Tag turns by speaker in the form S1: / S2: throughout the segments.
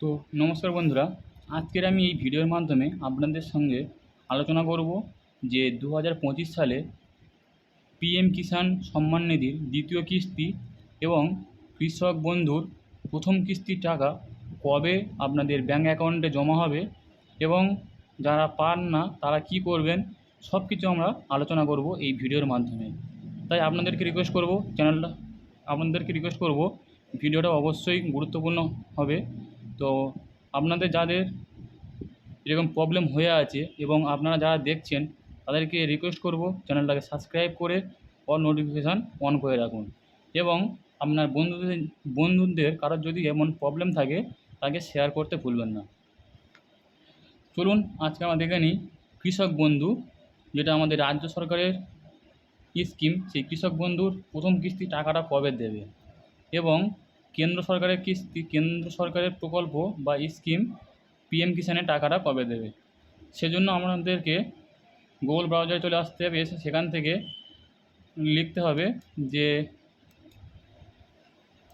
S1: তো নমস্কার বন্ধুরা, আজকের আমি এই ভিডিওর মাধ্যমে আপনাদের সঙ্গে আলোচনা করব যে দু হাজার পঁচিশ সালে পিএম কিষাণ সম্মান নিধির দ্বিতীয় কিস্তি এবং কৃষক বন্ধুর প্রথম কিস্তির টাকা কবে আপনাদের ব্যাঙ্ক অ্যাকাউন্টে জমা হবে এবং যারা পান না তারা কি করবেন সব কিছু আমরা আলোচনা করব এই ভিডিওর মাধ্যমে। তাই আপনাদেরকে রিকোয়েস্ট করব চ্যানেলটা আপনাদেরকে রিকোয়েস্ট করব, ভিডিওটা অবশ্যই গুরুত্বপূর্ণ হবে। তো আপনাদের যাদের এরকম প্রবলেম হয়ে আছে এবং আপনারা যারা দেখছেন, তাদেরকে রিকোয়েস্ট করব চ্যানেলটাকে সাবস্ক্রাইব করে অল নোটিফিকেশান অন করে রাখুন। এবং আপনার বন্ধুদের বন্ধুদের কারোর যদি এমন প্রবলেম থাকে, তাকে শেয়ার করতে ভুলবেন না। চলুন, আজকে আমরা দেখে নিই কৃষক বন্ধু, যেটা আমাদের রাজ্য সরকারের স্কিম সেই কৃষক বন্ধুর প্রথম কিস্তি টাকাটা কবে দেবে? এবং কেন্দ্র সরকারের কিস্তি কেন্দ্র সরকারের প্রকল্প বা স্কিম পিএম কিষাণের টাকাটা কবে দেবে? সেজন্য আমাদেরকে গুগল ব্রাউজারে চলে আসতে হবে, এসে সেখান থেকে লিখতে হবে যে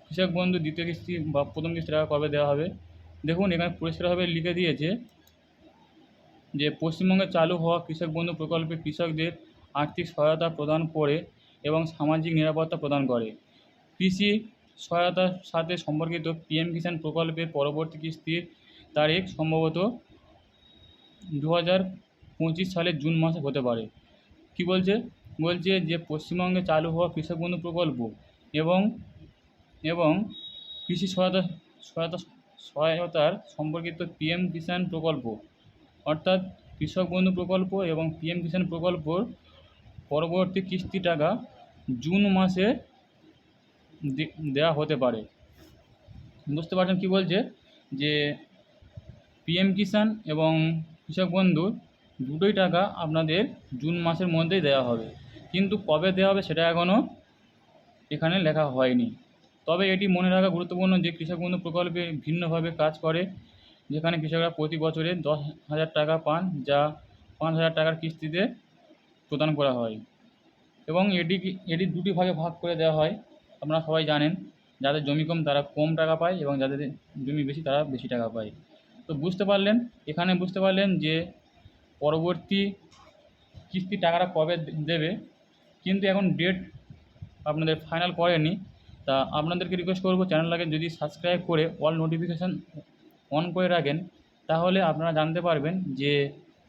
S1: কৃষক বন্ধু দ্বিতীয় কিস্তি বা প্রথম কিস্তি টাকা কবে দেওয়া হবে? দেখুন, এখানে পরিষ্কারভাবে লিখে দিয়েছে যে পশ্চিমবঙ্গে চালু হওয়া কৃষক বন্ধু প্রকল্পে কৃষকদের আর্থিক সহায়তা প্রদান করে এবং সামাজিক নিরাপত্তা প্রদান করে। কৃষি সহায়তার সাথে সম্পর্কিত পিএম কিষাণ প্রকল্পের পরবর্তী কিস্তির তারিখ সম্ভবত দু হাজার পঁচিশ সালের জুন মাসে হতে পারে। কী বলছে? বলছে যে, পশ্চিমবঙ্গে চালু হওয়া কৃষক বন্ধু প্রকল্প এবং এবং কৃষি সহায়তা সহায়তা, সহায়তার সম্পর্কিত পিএম কিষাণ প্রকল্প, অর্থাৎ কৃষক বন্ধু প্রকল্প এবং পিএম কিষাণ প্রকল্পর পরবর্তী কিস্তি টাকা জুন মাসে দেওয়া হতে পারে। বুঝতে পারছেন কী বলছে? যে পিএম কিষাণ এবং কৃষক বন্ধু দুটোই টাকা আপনাদের জুন মাসের মধ্যেই দেওয়া হবে। কিন্তু কবে দেওয়া হবে সেটা এখনও এখানে লেখা হয়নি। তবে এটি মনে রাখা গুরুত্বপূর্ণ যে কৃষক বন্ধু প্রকল্পে ভিন্নভাবে কাজ করে, যেখানে কৃষকরা প্রতি বছরে দশ হাজার টাকা পান, যা পাঁচ হাজার টাকার কিস্তিতে প্রদান করা হয়। এবং এটি এটি দুটি ভাগে ভাগ করে দেওয়া হয়। আপনারা সবাই জানেন, যাদের জমি কম তারা কম টাকা পায় এবং যাদের জমি বেশি তারা বেশি টাকা পায়। তো বুঝতে পারলেন, এখানে বুঝতে পারলেন যে পরবর্তী কিস্তির টাকাটা কবে দেবে, কিন্তু এখন ডেট আপনাদের ফাইনাল করেনি। তা আপনাদেরকে রিকোয়েস্ট করব চ্যানেলটাকে যদি সাবস্ক্রাইব করে অল নোটিফিকেশান অন করে রাখেন, তাহলে আপনারা জানতে পারবেন যে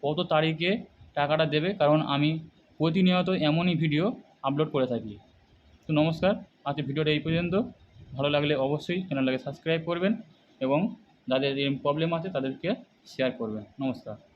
S1: কত তারিখে টাকাটা দেবে, কারণ আমি প্রতিনিয়ত এমনই ভিডিও আপলোড করে থাকি। তো নমস্কার, আজকে ভিডিওটা এই পর্যন্ত। ভালো লাগলে অবশ্যই চ্যানেলটাকে সাবস্ক্রাইব করবেন এবং যাদের প্রবলেম আছে তাদেরকে শেয়ার করবেন। নমস্কার।